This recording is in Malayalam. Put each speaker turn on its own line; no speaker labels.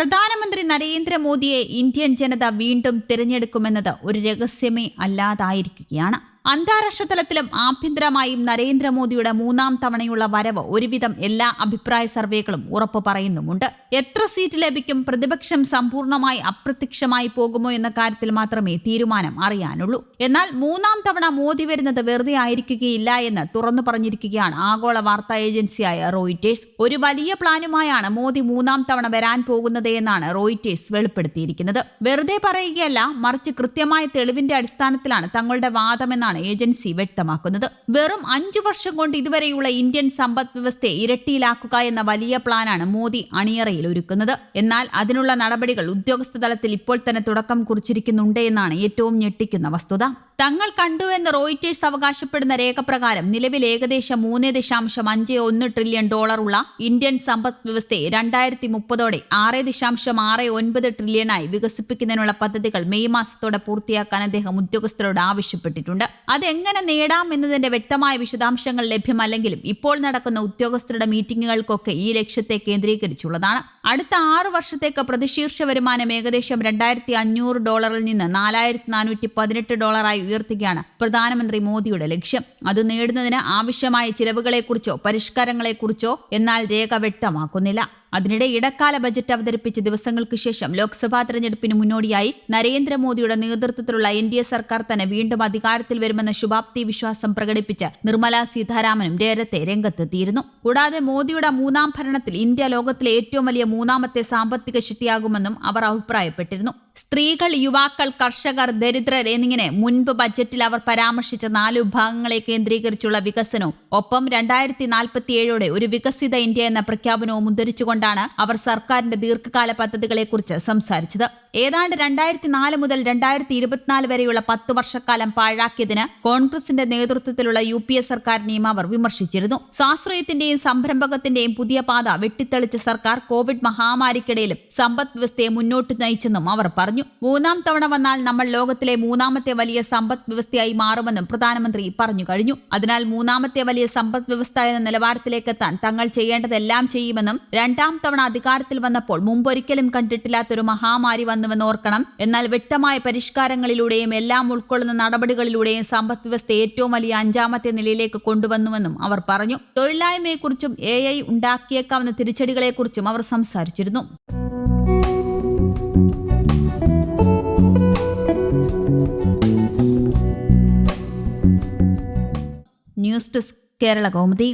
പ്രധാനമന്ത്രി നരേന്ദ്രമോദിയെ ഇന്ത്യൻ ജനത വീണ്ടും തിരഞ്ഞെടുക്കുമെന്നത് ഒരു രഹസ്യമേ അല്ലാതായിരിക്കുകയാണ്. അന്താരാഷ്ട്ര തലത്തിലും ആഭ്യന്തരമായും നരേന്ദ്രമോദിയുടെ മൂന്നാം തവണയുള്ള വരവ് ഒരുവിധം എല്ലാ അഭിപ്രായ സർവേകളും ഉറപ്പു പറയുന്നുമുണ്ട്. എത്ര സീറ്റ് ലഭിക്കും പ്രതിപക്ഷം സമ്പൂർണമായി അപ്രത്യക്ഷമായി പോകുമോ എന്ന കാര്യത്തിൽ മാത്രമേ തീരുമാനം അറിയാനുള്ളൂ. എന്നാൽ മൂന്നാം തവണ മോദി വരുന്നത് വെറുതെ ആയിരിക്കുകയില്ല എന്ന് തുറന്നു പറഞ്ഞിരിക്കുകയാണ് ആഗോള വാർത്താ ഏജൻസിയായ റോയിറ്റേഴ്സ്. ഒരു വലിയ പ്ലാനുമായാണ് മോദി മൂന്നാം തവണ വരാൻ പോകുന്നത് എന്നാണ് റോയിറ്റേഴ്സ് വെളിപ്പെടുത്തിയിരിക്കുന്നത്. വെറുതെ പറയുകയല്ല മറിച്ച് കൃത്യമായ തെളിവിന്റെ അടിസ്ഥാനത്തിലാണ് തങ്ങളുടെ വാദമെന്നാണ് ഏജൻസി വ്യക്തമാക്കുന്നത്. വെറും അഞ്ചു വർഷം കൊണ്ട് ഇതുവരെയുള്ള ഇന്ത്യൻ സമ്പദ് വ്യവസ്ഥയെ ഇരട്ടിയിലാക്കുക എന്ന വലിയ പ്ലാനാണ് മോദി അണിയറയിൽ ഒരുക്കുന്നത്. എന്നാൽ അതിനുള്ള നടപടികൾ ഉദ്യോഗസ്ഥ തലത്തിൽ ഇപ്പോൾ തന്നെ തുടക്കം കുറിച്ചിരിക്കുന്നുണ്ട് എന്നാണ് ഏറ്റവും ഞെട്ടിക്കുന്ന വസ്തുത. തങ്ങൾ കണ്ടുവെന്ന് റോയിറ്റേഴ്സ് അവകാശപ്പെടുന്ന രേഖപ്രകാരം നിലവിൽ ഏകദേശം മൂന്ന് ദശാംശം അഞ്ച് ഒന്ന് ട്രില്യൺ ഡോളറുള്ള ഇന്ത്യൻ സമ്പദ് വ്യവസ്ഥയെ രണ്ടായിരത്തി മുപ്പതോടെ ആറ് ദശാംശം ആറ് ഒൻപത് ട്രില്യണായി വികസിപ്പിക്കുന്നതിനുള്ള പദ്ധതികൾ മെയ് മാസത്തോടെ പൂർത്തിയാക്കാൻ അദ്ദേഹം ഉദ്യോഗസ്ഥരോട് ആവശ്യപ്പെട്ടിട്ടുണ്ട്. അതെങ്ങനെ നേടാം എന്നതിന്റെ വ്യക്തമായ വിശദാംശങ്ങൾ ലഭ്യമല്ലെങ്കിലും ഇപ്പോൾ നടക്കുന്ന ഉദ്യോഗസ്ഥരുടെ മീറ്റിംഗുകൾക്കൊക്കെ ഈ ലക്ഷ്യത്തെ കേന്ദ്രീകരിച്ചുള്ളതാണ്. അടുത്ത ആറ് വർഷത്തേക്ക് പ്രതിശീർഷ വരുമാനം ഏകദേശം രണ്ടായിരത്തി അഞ്ഞൂറ് ഡോളറിൽ നിന്ന് നാലായിരത്തി നാനൂറ്റി പതിനെട്ട് ഡോളറായി ഉയർത്തുകയാണ്. പ്രധാനമന്ത്രി മോദിയുടെ ലക്ഷ്യം. അത് നേടുന്നതിന് ആവശ്യമായ ചിലവുകളെക്കുറിച്ചോ പരിഷ്കാരങ്ങളെക്കുറിച്ചോ എന്നാൽ രേഖ വ്യക്തമാക്കുന്നില്ല. അതിനിടെ ഇടക്കാല ബജറ്റ് അവതരിപ്പിച്ച ദിവസങ്ങൾക്ക് ശേഷം ലോക്സഭാ തെരഞ്ഞെടുപ്പിന് മുന്നോടിയായി നരേന്ദ്രമോദിയുടെ നേതൃത്വത്തിലുള്ള എൻ ഡി എ സർക്കാർ തന്നെ വീണ്ടും അധികാരത്തിൽ വരുമെന്ന ശുഭാപ്തി വിശ്വാസം പ്രകടിപ്പിച്ച് നിർമ്മല സീതാരാമനും നേരത്തെ രംഗത്തെത്തിയിരുന്നു. കൂടാതെ മോദിയുടെ മൂന്നാം ഭരണത്തിൽ ഇന്ത്യ ലോകത്തിലെ ഏറ്റവും വലിയ മൂന്നാമത്തെ സാമ്പത്തിക ശക്തിയാകുമെന്നും അവർ അഭിപ്രായപ്പെട്ടിരുന്നു. സ്ത്രീകൾ യുവാക്കൾ കർഷകർ ദരിദ്രർ എന്നിങ്ങനെ മുൻപ് ബജറ്റിൽ അവർ പരാമർശിച്ച നാല് വിഭാഗങ്ങളെ കേന്ദ്രീകരിച്ചുള്ള വികസനവും ഒപ്പം രണ്ടായിരത്തി നാൽപ്പത്തിയേഴോടെ ഒരു വികസിത ഇന്ത്യ എന്ന പ്രഖ്യാപനവും ഉദ്ധരിച്ചുകൊണ്ടാണ് അവർ സർക്കാരിന്റെ ദീർഘകാല പദ്ധതികളെക്കുറിച്ച് സംസാരിച്ചത്. ഏതാണ്ട് രണ്ടായിരത്തി നാല് മുതൽ രണ്ടായിരത്തി ഇരുപത്തിനാല് വരെയുള്ള പത്ത് വർഷക്കാലം പാഴാക്കിയതിന് കോൺഗ്രസിന്റെ നേതൃത്വത്തിലുള്ള യു പി എ സർക്കാരിനെയും അവർ വിമർശിച്ചിരുന്നു. സ്വാശ്രയത്തിന്റെയും സംരംഭകത്തിന്റെയും പുതിയ പാത വെട്ടിത്തെളിച്ച സർക്കാർ കോവിഡ് മഹാമാരിക്കിടയിലും സമ്പദ് വ്യവസ്ഥയെ മുന്നോട്ട് നയിച്ചെന്നും അവർ പറഞ്ഞു. മൂന്നാം തവണ വന്നാൽ നമ്മൾ ലോകത്തിലെ മൂന്നാമത്തെ വലിയ സമ്പദ് വ്യവസ്ഥയായി മാറുമെന്നും പ്രധാനമന്ത്രി പറഞ്ഞു കഴിഞ്ഞു. അതിനാൽ മൂന്നാമത്തെ വലിയ സമ്പദ് വ്യവസ്ഥ എന്ന നിലവാരത്തിലേക്ക് എത്താൻ തങ്ങൾ ചെയ്യേണ്ടതെല്ലാം ചെയ്യുമെന്നും രണ്ടാം തവണ അധികാരത്തിൽ വന്നപ്പോൾ മുമ്പൊരിക്കലും കണ്ടിട്ടില്ലാത്തൊരു മഹാമാരി വന്നുവെന്ന് ഓർക്കണം. എന്നാൽ വ്യക്തമായ പരിഷ്കാരങ്ങളിലൂടെയും എല്ലാം ഉൾക്കൊള്ളുന്ന നടപടികളിലൂടെയും സമ്പദ് വ്യവസ്ഥ ഏറ്റവും വലിയ അഞ്ചാമത്തെ നിലയിലേക്ക് കൊണ്ടുവന്നുവെന്നും അവർ പറഞ്ഞു. തൊഴിലില്ലായ്മയെക്കുറിച്ചും എ ഐ ഉണ്ടാക്കിയേക്കാവുന്ന തിരിച്ചടികളെക്കുറിച്ചും അവർ സംസാരിച്ചിരുന്നു. News desk Kerala Kaumudi.